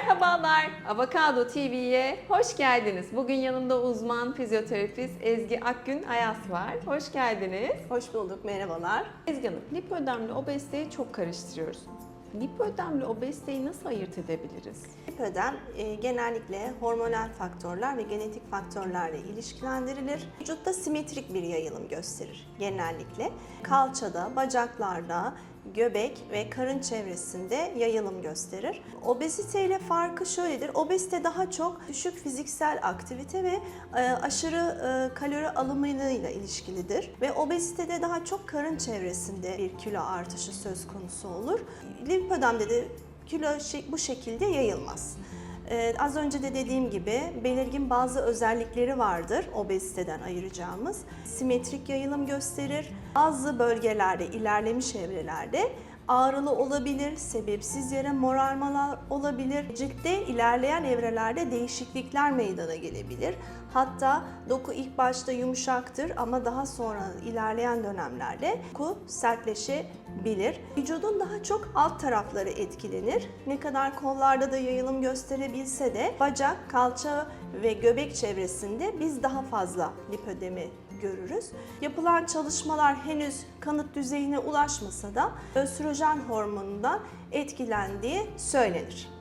Merhabalar, Avokado TV'ye hoş geldiniz. Bugün yanımda uzman fizyoterapist Ezgi Akgün Ayas var. Hoş geldiniz. Hoş bulduk, merhabalar. Ezgi Hanım, lipödemle obeziteyi çok karıştırıyoruz. Lipödemle obeziteyi nasıl ayırt edebiliriz? Lipödem e, genellikle hormonal faktörler ve genetik faktörlerle ilişkilendirilir. Vücutta simetrik bir yayılım gösterir genellikle. Kalçada, bacaklarda, göbek ve karın çevresinde yayılım gösterir. Obezite ile farkı şöyledir. Obezite daha çok düşük fiziksel aktivite ve e, aşırı e, kalori alımıyla ilişkilidir. Ve obezitede daha çok karın çevresinde bir kilo artışı söz konusu olur. Lipödemde de kilo bu şekilde yayılmaz. Ee, az önce de dediğim gibi belirgin bazı özellikleri vardır obeziteden ayıracağımız. Simetrik yayılım gösterir. Bazı bölgelerde, ilerlemiş evrelerde ağrılı olabilir, sebepsiz yere morarmalar olabilir. Ciltte ilerleyen evrelerde değişiklikler meydana gelebilir. Hatta doku ilk başta yumuşaktır ama daha sonra ilerleyen dönemlerde doku sertleşebilir. Vücudun daha çok alt tarafları etkilenir. Ne kadar kollarda da yayılım gösterebilse de bacak, kalça ve göbek çevresinde biz daha fazla lipödemi görürüz. Yapılan çalışmalar henüz kanıt düzeyine ulaşmasa da östrojen hormonundan etkilendiği söylenir.